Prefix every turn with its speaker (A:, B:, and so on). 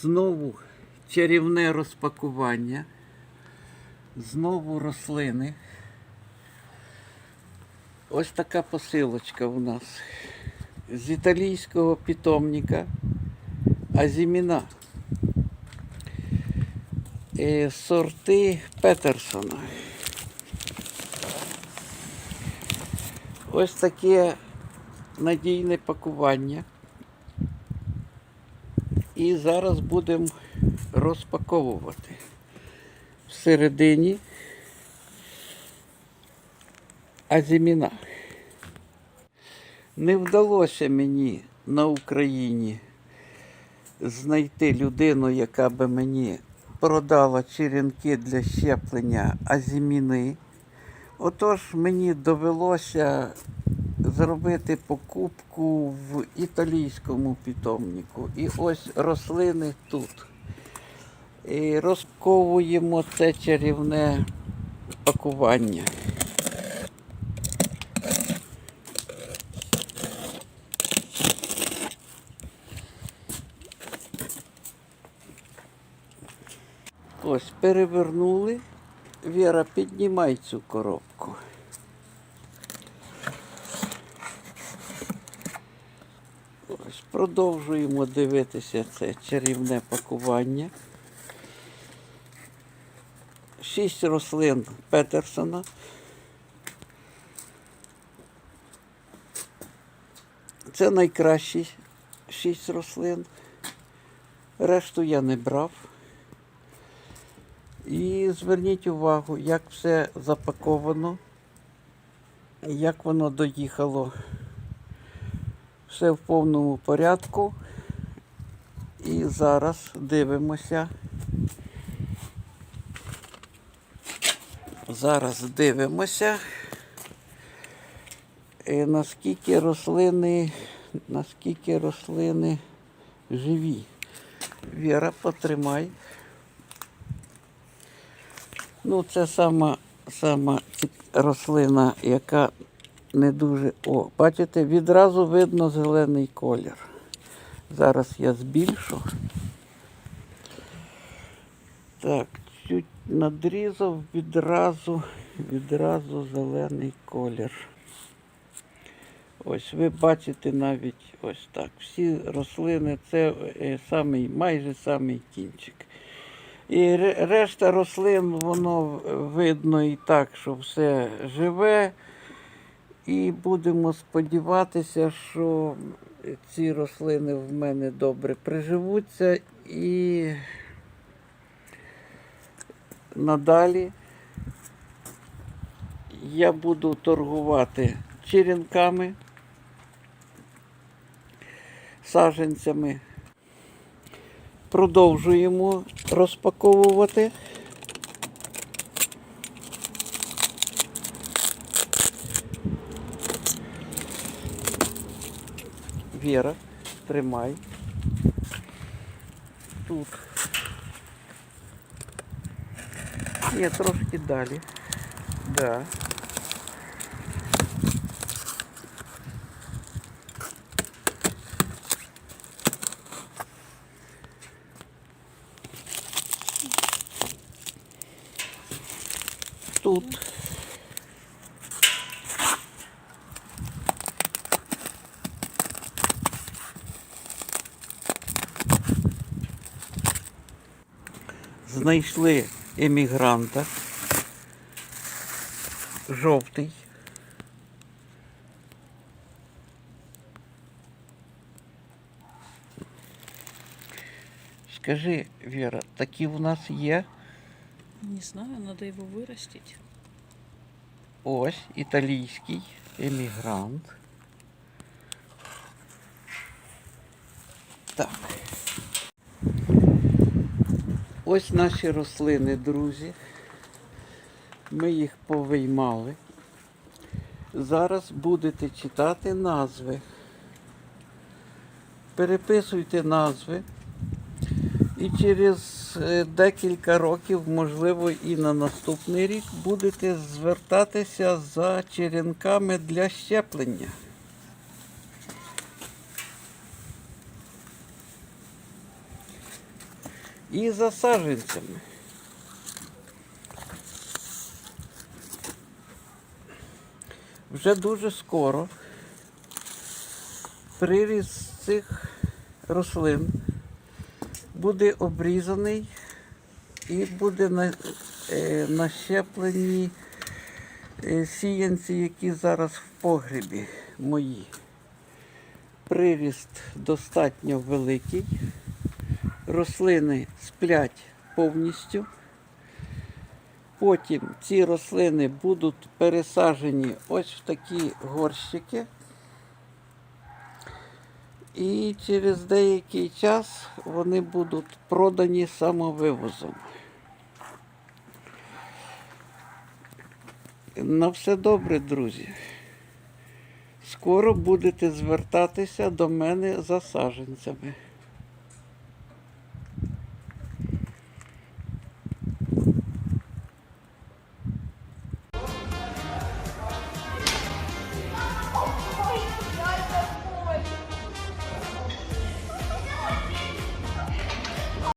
A: Знову чарівне розпакування. Знову рослини. Ось така посилочка у нас з італійського питомника Азіміна. Е, Сорти Петерсона. Ось таке надійне пакування. І зараз будемо розпаковувати. Всередині азіміна. Не вдалося мені на Україні знайти людину, яка би мені продала черенки для щеплення азіміни. Отож мені довелося зробити покупку в італійському питомнику. І ось рослини тут. І розковуємо це чарівне пакування. Ось перевернули. Віра, піднімай цю коробку. Продовжуємо дивитися це чарівне пакування. Шість рослин Петерсона. Це найкращі шість рослин. Решту я не брав. І зверніть увагу, як все запаковано, як воно доїхало. Все в повному порядку. І зараз дивимося. Зараз дивимося, е, наскільки рослини, наскільки рослини живі. Віра, потримай. Ну, це сама, сама рослина, яка не дуже. О, бачите, відразу видно зелений колір. Зараз я збільшу. Так, чуть надрізав відразу, відразу зелений колір. Ось ви бачите навіть ось так. Всі рослини це е, самий, майже самий кінчик. І решта рослин, воно видно і так, що все живе. І будемо сподіватися, що ці рослини в мене добре приживуться і надалі я буду торгувати черенками, саджанцями. Продовжуємо розпаковувати. Віра, тримай. Тут. Ні, трошки далі. Да. Тут. Знайшли емігранта. Жовтий. Скажи, Віра, такі в нас є?
B: Не знаю, надо его вырастить.
A: Ось італійський емігрант. Так. Ось наші рослини, друзі. Ми їх повиймали. Зараз будете читати назви. Переписуйте назви. І через е, декілька років, можливо, і на наступний рік будете звертатися за черенками для щеплення. І за саджанцями. Вже дуже скоро приріст цих рослин буде обрізаний і буде на, е, нащеплені е, сіянці, які зараз в погребі мої. Приріст достатньо великий. Рослини сплять повністю. Потім ці рослини будуть пересаджені ось в такі горщики. І через деякий час вони будуть продані самовивозом. На все добре, друзі. Скоро будете звертатися до мене за саджанцями.